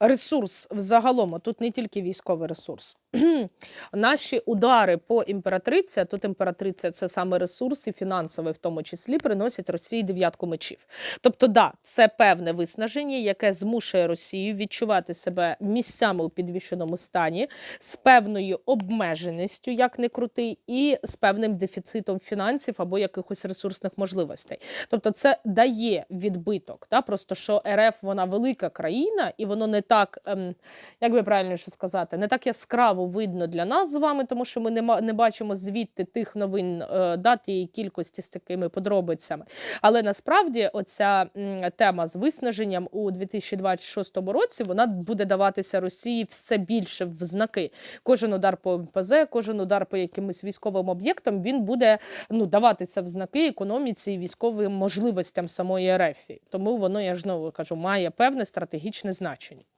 ресурс взагалом, тут не тільки військовий ресурс. Наші удари по імператриці, тут імператриця це саме ресурс і фінансовий, в тому числі, приносять Росії дев'ятку мечів. Тобто, да, це певне виснаження, яке змушує Росію відчувати себе місцями у підвішеному стані з певною обмеженістю, як не крути, і з певним дефіцитом фінансів або якихось ресурсних можливостей. Тобто, це дає відбиток. Да? Просто що РФ вона велика країна, і воно не так, ем, як би правильно сказати, не так яскраво видно для нас з вами, тому що ми не, не бачимо звідти тих новин е, да, тієї кількості з такими подробицями. Але насправді оця м, тема з виснаженням у 2026 році вона буде даватися Росії все більше в знаки. Кожен удар по МПЗ, кожен удар по якимось військовим об'єктам він буде ну, даватися в знаки економіці і військовим можливостям самої РФ. Тому воно, я ж знову кажу, має певне стратегічне значення.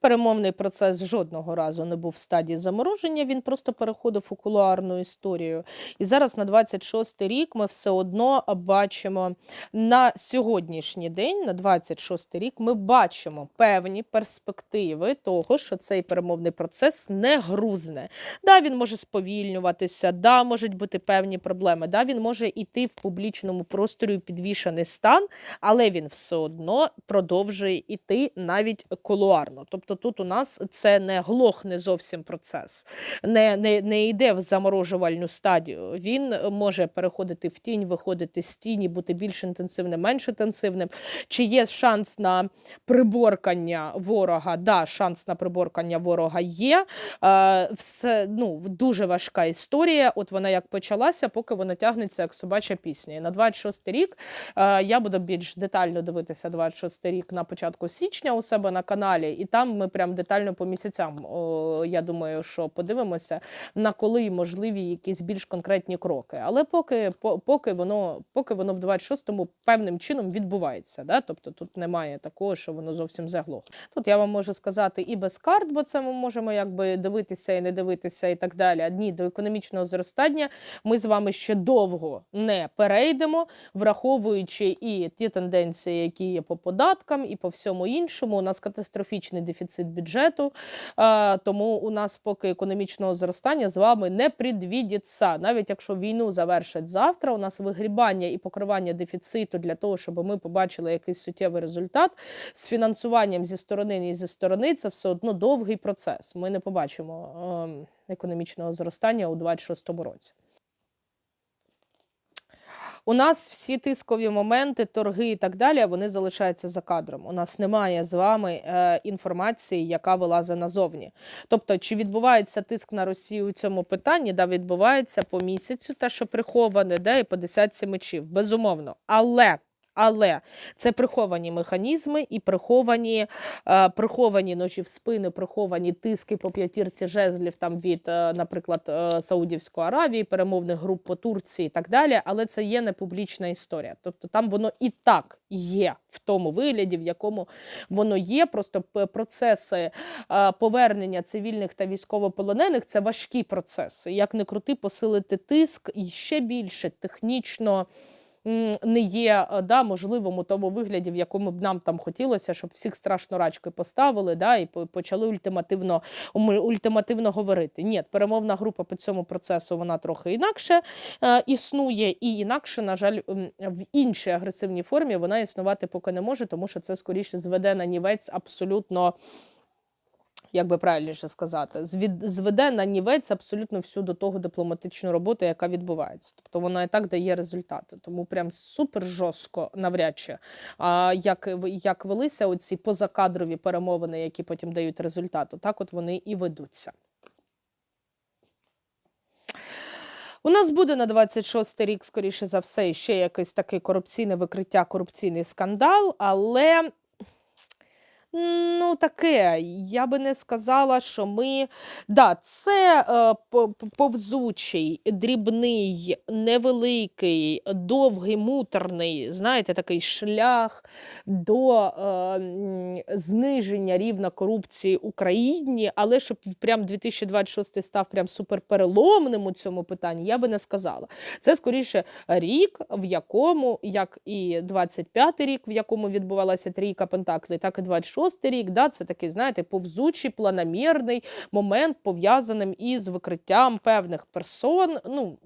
Перемовний процес жодного разу не був в стадії замороження, він просто переходив у кулуарну історію. І зараз на 26 рік ми все одно бачимо на сьогоднішній день, на 26 рік, ми бачимо певні перспективи того, що цей перемовний процес не грузне. Да, він може сповільнюватися, да, можуть бути певні проблеми, да, він може йти в публічному просторі підвішений стан, але він все одно продовжує йти навіть кулуарно. Тобто тут у нас це не глохне зовсім процес, не, не, не йде в заморожувальну стадію. Він може переходити в тінь, виходити з тіні, бути більш інтенсивним, менш інтенсивним. Чи є шанс на приборкання ворога? Да, шанс на приборкання ворога є. Е, все ну, дуже важка історія. От вона як почалася, поки вона тягнеться як собача пісня. І на 26 рік е, я буду більш детально дивитися 26 рік на початку січня у себе на каналі, і там ми прям детально по місяцям. Я думаю, що подивимося на коли можливі якісь більш конкретні кроки. Але поки, по- поки воно, поки воно в 26-му певним чином відбувається. Да? Тобто тут немає такого, що воно зовсім заглохло. Тут я вам можу сказати і без карт, бо це ми можемо якби дивитися і не дивитися, і так далі. Ні, до економічного зростання ми з вами ще довго не перейдемо, враховуючи і ті тенденції, які є по податкам, і по всьому іншому. У нас катастрофічний дефіцит бюджету. Е, тому у нас поки економічного зростання з вами не предвідиться. Навіть якщо війну завершать завтра, у нас вигрібання і покривання дефіциту для того, щоб ми побачили якийсь суттєвий результат з фінансуванням зі сторони і зі сторони, це все одно довгий процес. Ми не побачимо ем, економічного зростання у 2026 році. У нас всі тискові моменти, торги і так далі, вони залишаються за кадром. У нас немає з вами е, інформації, яка вилазить назовні. Тобто, чи відбувається тиск на Росію у цьому питанні? Да, відбувається по місяцю, те, що приховане, да, і по десятці мечів, безумовно. Але. Але це приховані механізми і приховані, е, приховані ножі в спини, приховані тиски по п'ятірці жезлів там від, е, наприклад, е, Саудівської Аравії, перемовних груп по Турції і так далі. Але це є не публічна історія. Тобто там воно і так є в тому вигляді, в якому воно є. Просто процеси е, повернення цивільних та військовополонених це важкі процеси. Як не крути, посилити тиск і ще більше технічно не є е, да, можливим у тому вигляді, в якому б нам там хотілося, щоб всіх страшно рачки поставили да, і почали ультимативно, ультимативно говорити. Ні, перемовна група по цьому процесу вона трохи інакше е, існує, і інакше, на жаль, в іншій агресивній формі вона існувати поки не може, тому що це скоріше зведе на нівець абсолютно. Як би правильніше сказати, зведе на нівець абсолютно всю до того дипломатичну роботу, яка відбувається. Тобто вона і так дає результати. Тому прям супер жорстко навряд чи а, як, як велися оці позакадрові перемовини, які потім дають результат, так от вони і ведуться. У нас буде на 26 рік, скоріше за все, ще якийсь такий корупційне викриття, корупційний скандал, але Ну, таке. Я би не сказала, що ми. Да, це е, по- по- повзучий, дрібний, невеликий, довгий, муторний, знаєте, такий шлях до е, зниження рівня корупції Україні, але щоб прям 2026 став прям суперпереломним у цьому питанні, я би не сказала. Це скоріше рік, в якому, як і 25-й рік, в якому відбувалася трійка Пентаклей, так і 26-й рік. Да, це такий, знаєте, повзучий, планомірний момент, пов'язаним із викриттям певних персон. Ну,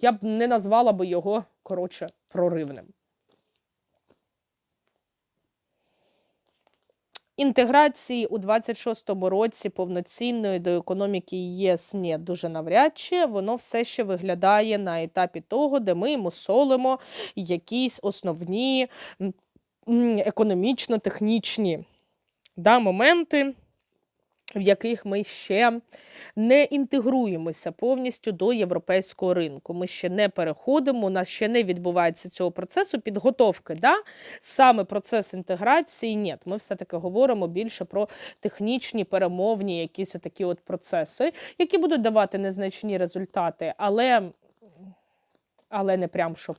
я б не назвала би його коротше проривним. Інтеграції у 26-му році повноцінної до економіки ЄС ні, дуже навряд чи воно все ще виглядає на етапі того, де ми мусолимо якісь основні економічно-технічні да, моменти, в яких ми ще не інтегруємося повністю до європейського ринку. Ми ще не переходимо, у нас ще не відбувається цього процесу підготовки. Да? Саме процес інтеграції ні. Ми все-таки говоримо більше про технічні, перемовні, якісь такі от процеси, які будуть давати незначні результати, але, але не прям щоб.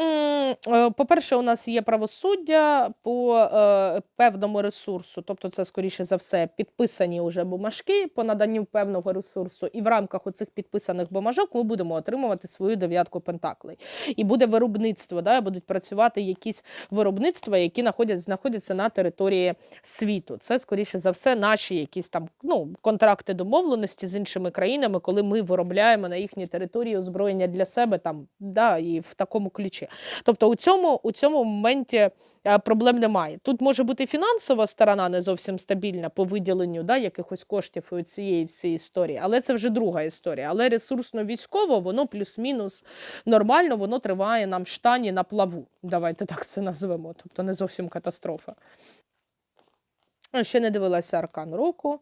Е, По-перше, у нас є правосуддя по е, певному ресурсу, тобто це, скоріше за все, підписані вже бумажки по наданню певного ресурсу, і в рамках оцих підписаних бумажок ми будемо отримувати свою дев'ятку пентаклей. І буде виробництво, да, будуть працювати якісь виробництва, які знаходять, знаходяться на території світу. Це, скоріше за все, наші якісь там ну, контракти домовленості з іншими країнами, коли ми виробляємо на їхній території озброєння для себе там, да, і в такому ключі. Тобто у цьому, у цьому моменті е, проблем немає. Тут може бути фінансова сторона не зовсім стабільна по виділенню да, якихось коштів у цієї всієї історії, але це вже друга історія. Але ресурсно-військово воно плюс-мінус нормально, воно триває нам штані на плаву. Давайте так це назвемо. Тобто не зовсім катастрофа. Ще не дивилася аркан року,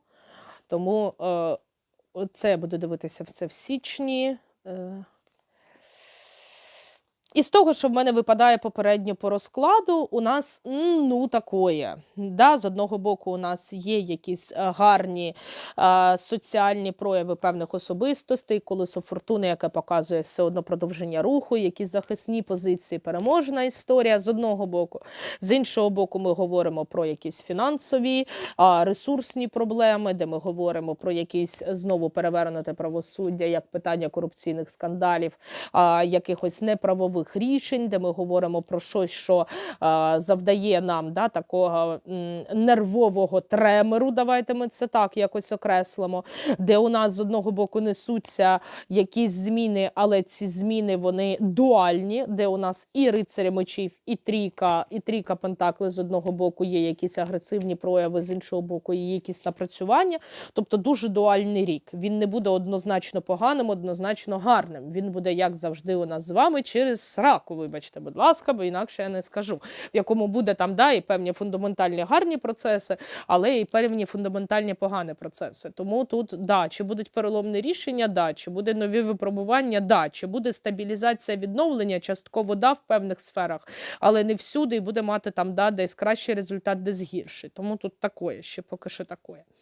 тому е, це я буду дивитися все в січні. Е, і з того, що в мене випадає попередньо по розкладу, у нас ну такое. Да, з одного боку, у нас є якісь е, гарні е, соціальні прояви певних особистостей, колесо фортуни, яке показує все одно продовження руху, якісь захисні позиції, переможна історія з одного боку. З іншого боку, ми говоримо про якісь фінансові, а, ресурсні проблеми, де ми говоримо про якісь знову перевернуте правосуддя, як питання корупційних скандалів, а, якихось неправових рішень, де ми говоримо про щось, що а, завдає нам да, такого нервового тремору. Давайте ми це так якось окреслимо, де у нас з одного боку несуться якісь зміни, але ці зміни вони дуальні, де у нас і рицарі мечів, і трійка, і трійка пентакли з одного боку є якісь агресивні прояви, з іншого боку, є якісь напрацювання. Тобто дуже дуальний рік. Він не буде однозначно поганим, однозначно гарним. Він буде, як завжди, у нас з вами через сраку. Вибачте, будь ласка, бо інакше я не скажу, в якому буде там да, і певні фундаментальні гарні процеси, але і певні фундаментальні погані процеси. Тому тут да, чи будуть переломні рішення, да, чи буде нові випробування, да, чи буде стабілізація відновлення, частково да, в певних сферах, але не всюди і буде мати там да, десь кращий результат, десь гірший. Тому тут такое, ще поки що такое.